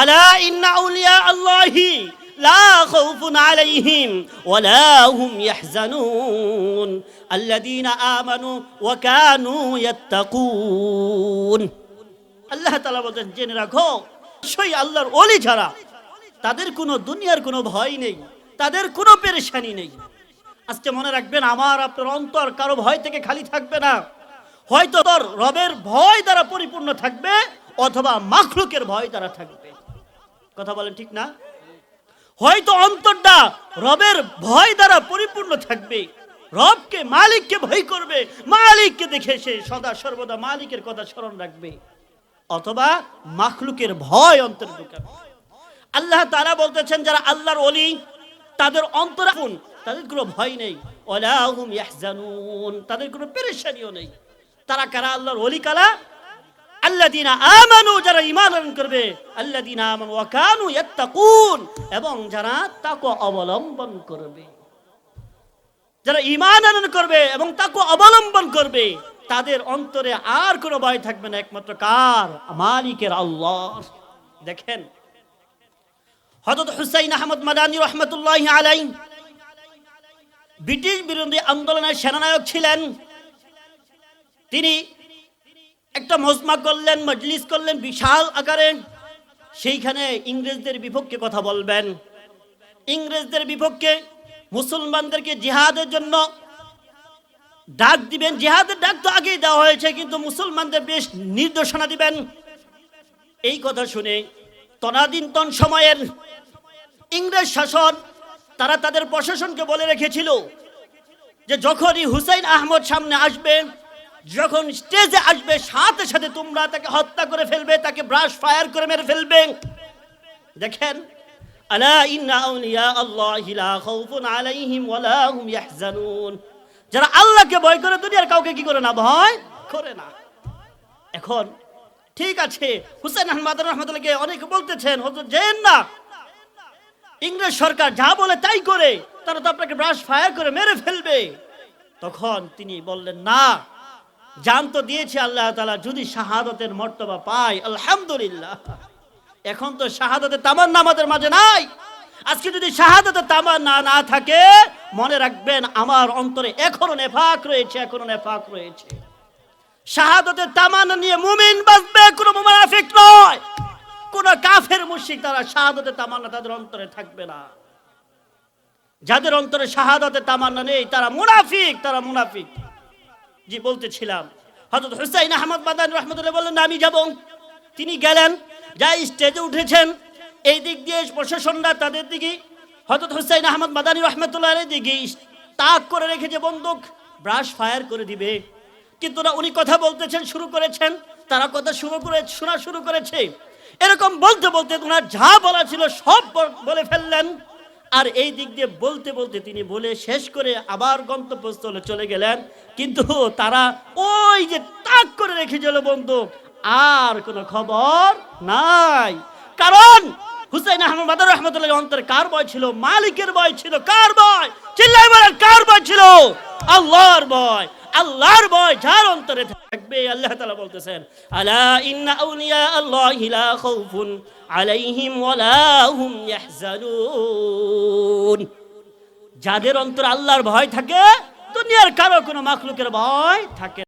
আলা ইন্না আউলিয়া আল্লাহি, লা খাউফুন আলাইহিম ওয়ালা হুম ইয়াহজানুন। আল্লাযীনা আমানু ওয়া কানু ইয়াত্তাকুন। আল্লাহ তাআলা বলেন জেনে রাখো সেই আল্লাহর ওলি ছাড়া তাদের কোনো দুনিয়ার কোনো ভয় নেই, তাদের কোনো পেরেশানি নেই। আজকে মনে রাখবেন, আমার, আপনার অন্তর কারও ভয় থেকে খালি থাকবে না। হয়তো তোর রবের ভয় দ্বারা পরিপূর্ণ থাকবে, অথবা মাখলুকের ভয় দ্বারা থাকবে। কথা বলেন ঠিক না? হয়তো অন্তরটা রবের ভয় দ্বারা পরিপূর্ণ থাকবে। রবকে মালিককে ভয় করবে। মালিককে দেখে সে সদা সর্বদা মালিকের কথা স্মরণ রাখবে। অথবা মাখলুকের ভয় অন্তর আল্লাহ তারা বলতেছেন, যারা আল্লাহর অলি তাদের অন্তর রাখুন। তাদের কোনো ভয় নেই। তাদের কোনো পেরেশানিও নেই। তারা কারা? আল্লাহর অলি কালা আল্লাযীনা আমানু, যারা আনয়ন করবে, আল্লাযীনা আমানু ওয়া কানু ইয়াত্তাকুন, এবং যারা তাকওয়া অবলম্বন করবে। যারা ঈমান আনয়ন করবে এবং তাকওয়া অবলম্বন করবে, তাদের অন্তরে আর কোনো ভয় থাকবে না, একমাত্র কার? মালিকের আল্লাহ। দেখেন, হযরত হুসাইন আহমদ মাদানী রহমতুল্লাহ আলাই ব্রিটিশ বিরোধী আন্দোলনের সেনানায়ক ছিলেন। তিনি একটা মজমা করলেন, মজলিস করলেন, বিশাল আকারে। সেইখানে ইংরেজদের বিপক্ষে কথা বলবেন। ইংরেজদের বিপক্ষে মুসলমানদেরকে জিহাদের জন্য ডাক দিবেন। জিহাদের ডাক তো আগেই দেওয়া হয়েছে, কিন্তু মুসলমানদের বেশ নির্দেশনা দিবেন। এই কথা শুনে তনাদিনতন সময়ের ইংরেজ শাসন, তারা তাদের প্রশাসনকে বলে রেখেছিল যে যখনই হুসাইন আহমদ সামনে আসবে যখন স্টেজে আসবে, সাথে সাথে তোমরা তাকে হত্যা করে ফেলবে, তাকে ব্রাশ ফায়ার করে মেরে ফেলবে। দেখেন, আলা ইন্না আউলিয়া আল্লাহি লা খাউফুন আলাইহিম ওয়ালা হুম ইয়াহজানুন। যারা আল্লাহকে ভয় করে, দুনিয়ার কাউকে কি করে না? ভয় করে না। এখন ঠিক আছে, হুসেন আহমদ রহমতুল্লাহকে অনেকে বলতেছেন হজরত যেন না। ইংরেজ সরকার যা বলে তাই করে, তারা তো আপনাকে ব্রাশ ফায়ার করে মেরে ফেলবে। তখন তিনি বললেন, না জান তো দিয়েছে আল্লাহ তালা যদি শাহাদতের মর্তবা পাই আলহামদুলিল্লাহ। এখন তো শাহাদতের তামান্না আমাদের মাঝে নাই। আজকে যদি শাহাদতের তামান্না না থাকে, মনে রাখবেন আমার অন্তরে এখনও নেফাক রয়েছে, এখনও নেফাক রয়েছে। শাহাদতের তামান্না নিয়ে মুমিন বাঁচবে, কোনো মুনাফিক নয়। কোন কাফের মুশিক তারা শাহাদতের তামান্না তাদের অন্তরে থাকবে না। যাদের অন্তরে শাহাদতের তামান্না নেই, তারা মুনাফিক তারা মুনাফিক। জি, বলতেছিলাম। হযরত হুসাইন আহমদ মাদান রহমতুল্লাহ বললেন, আমি যাব। তিনি গেলেন, যাই স্টেজে উঠেছেন, এই দিক দিয়ে প্রশাসনরা তাদের দিকে, হযরত হুসাইন আহমদ মাদানী রহমতুল্লাহ দিকে তাক করে রেখেছে বন্দুক ব্রাশ ফায়ার করে দিবে। কিন্তু না, উনি কথা বলতেছেন, শুরু করেছেন, তারা কথা শুরু করে, শোনা শুরু করেছে। এরকম বলতে বলতে ওনার যা বলা ছিল, সব বলে ফেললেন। আর এই দিক দিয়ে বলতে বলতে তিনি বলে শেষ করে আবার গন্তব্যস্থলে চলে গেলেন। কিন্তু তারা ওই যে তাক করে রেখে গেল বন্ধু আর কোনো খবর নাই। কারণ হুসাইন আহমদ মাদার রহমতুল্লাহ অন্তর কার বয় ছিল? মালিকের বয় ছিল। কার বয় চিল্লাই বলেন, কার বয় ছিল? আল্লাহর ভয়। আল্লাহর ভয় যার অন্তরে থাকবে, আল্লাহ তাআলা বলতেছেন, আলা ইন্না আউলিয়া আল্লাহি লা খাউফুন আলাইহিম ওয়ালা হুম ইয়াহজানুন। যাদের অন্তরে আল্লাহর ভয় থাকে, দুনিয়ার কারও কোনো মাখলুকের ভয় থাকে